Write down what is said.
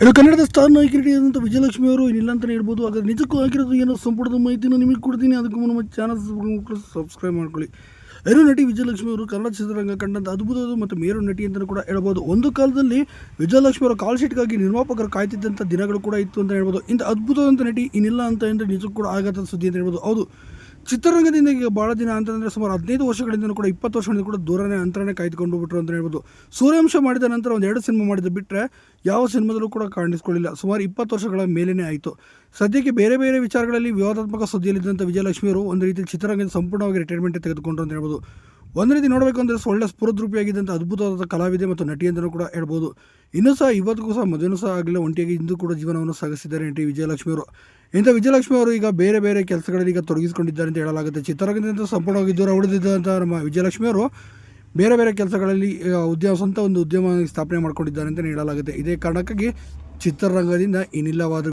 ಇನ್ನು ಕನ್ನಡದ ಸ್ಟಾರ್ ನಾಯಕಿ ನಟಿಯಾದಂಥ ವಿಜಯಲಕ್ಷ್ಮಿ ಅವರು ಏನಿಲ್ಲ ಅಂತಲೇ ಹೇಳ್ಬೋದು. ಹಾಗಾದ್ರೆ ನಿಜಕ್ಕೂ ಆಗಿರೋದು ಏನೋ ಸಂಪುಟದ ಮಾಹಿತಿನ ನಿಮಗೆ ಕೊಡ್ತೀನಿ. ಅದಕ್ಕೂ ನಮ್ಮ ಚಾನಲ್ ಸಬ್ಸ್ಕ್ರೈಬ್ ಮಾಡ್ಕೊಳ್ಳಿ. ಏನು ನಟಿ ವಿಜಯಲಕ್ಷ್ಮಿ ಅವರು ಕನ್ನಡ ಚಿತ್ರರಂಗ ಕಂಡಂಥ ಅದ್ಭುತವಾದ ಮತ್ತು ಮೇರು ನಟಿ ಅಂತಲೂ ಕೂಡ ಹೇಳ್ಬೋದು. ಒಂದು ಕಾಲದಲ್ಲಿ ವಿಜಯಲಕ್ಷ್ಮಿ ಅವರ ಕಾಲ್ ಶೀಟ್ಗಾಗಿ ನಿರ್ಮಾಪಕರು ಕಾಯ್ತಿದ್ದಂಥ ದಿನಗಳು ಕೂಡ ಇತ್ತು ಅಂತ ಹೇಳ್ಬೋದು. ಇಂಥ ಅದ್ಭುತವಾದಂಥ ನಟಿ ಇನ್ನಿಲ್ಲ ಅಂತ ಅಂದರೆ ನಿಜಕ್ಕೂ ಕೂಡ ಆಗತ್ತ ಸುದ್ದಿ ಅಂತ ಹೇಳ್ಬೋದು. ಹೌದು. ಚಿತ್ರರಂಗದಿಂದ ಈಗ ಭಾಳ ದಿನ ಅಂತಂದರೆ ಸುಮಾರು ಹದಿನೈದು ವರ್ಷಗಳಿಂದ ಕೂಡ, ಇಪ್ಪತ್ತು ವರ್ಷಗಳಿಂದ ಕೂಡ ದೂರನೇ ಅಂತರನೇ ಕಾಯ್ದುಕೊಂಡು ಬಿಟ್ರು ಅಂತ ಹೇಳ್ಬೋದು. ಸೂರ್ಯಾಂಶ ಮಾಡಿದ ನಂತರ ಒಂದು ಎರಡು ಸಿನಿಮಾ ಮಾಡಿದ ಬಿಟ್ಟರೆ ಯಾವ ಸಿನಿಮಾದಲ್ಲೂ ಕೂಡ ಕಾಣಿಸ್ಕೊಳ್ಳಿಲ್ಲ. ಸುಮಾರು ಇಪ್ಪತ್ತು ವರ್ಷಗಳ ಮೇಲೇ ಆಯಿತು. ಸದ್ಯಕ್ಕೆ ಬೇರೆ ಬೇರೆ ವಿಚಾರಗಳಲ್ಲಿ ವಿವಾದಾತ್ಮಕ ಸುದ್ದಿಯಲ್ಲಿದ್ದಂಥ ವಿಜಯಲಕ್ಷ್ಮಿಯವರು ಒಂದು ರೀತಿ ಚಿತ್ರರಂಗದ ಸಂಪೂರ್ಣವಾಗಿ ರಿಟೈರ್ಮೆಂಟ್ ತೆಗೆದುಕೊಂಡ್ರು ಅಂತ ಹೇಳ್ಬೋದು. ಒಂದು ರೀತಿ ನೋಡಬೇಕು ಅಂದರೆ ಒಳ್ಳೆ ಅಂತ ಅದ್ಭುತವಾದ ಕಲಾವಿದೆ ಮತ್ತು ನಟಿ ಅಂತಲೂ ಕೂಡ ಹೇಳ್ಬೋದು. ಇನ್ನೂ ಸಹ ಇವತ್ತಿಗೂ ಸಹ ಮದುವೆನೂ ಸಹ ಆಗಲಿಲ್ಲ ಒಂಟಿಯಾಗಿ ಇಂದು ಕೂಡ ಜೀವನವನ್ನು ಸಾಗಿಸಿದ್ದಾರೆ ನಟಿ ವಿಜಯಲಕ್ಷ್ಮಿ ಅವರು. ಇಂಥ ವಿಜಯಲಕ್ಷ್ಮಿ ಅವರು ಈಗ ಬೇರೆ ಬೇರೆ ಕೆಲಸಗಳಲ್ಲಿ ಈಗ ತೊಡಗಿಸಿಕೊಂಡಿದ್ದಾರೆ ಅಂತ ಹೇಳಲಾಗುತ್ತೆ. ಚಿತ್ರರಂಗದಿಂದ ಸಂಪೂರ್ಣವಾಗಿ ದೂರ ಉಳಿದಿದ್ದಂಥ ನಮ್ಮ ವಿಜಯಲಕ್ಷ್ಮಿ ಅವರು ಬೇರೆ ಬೇರೆ ಕೆಲಸಗಳಲ್ಲಿ ಉದ್ಯಮ, ಸ್ವಂತ ಒಂದು ಉದ್ಯಮ ಸ್ಥಾಪನೆ ಮಾಡ್ಕೊಂಡಿದ್ದಾರೆ ಅಂತ ಹೇಳಲಾಗುತ್ತೆ. ಇದೇ ಕಾರಣಕ್ಕಾಗಿ ಚಿತ್ರರಂಗದಿಂದ ಇನ್ನಿಲ್ಲವಾದ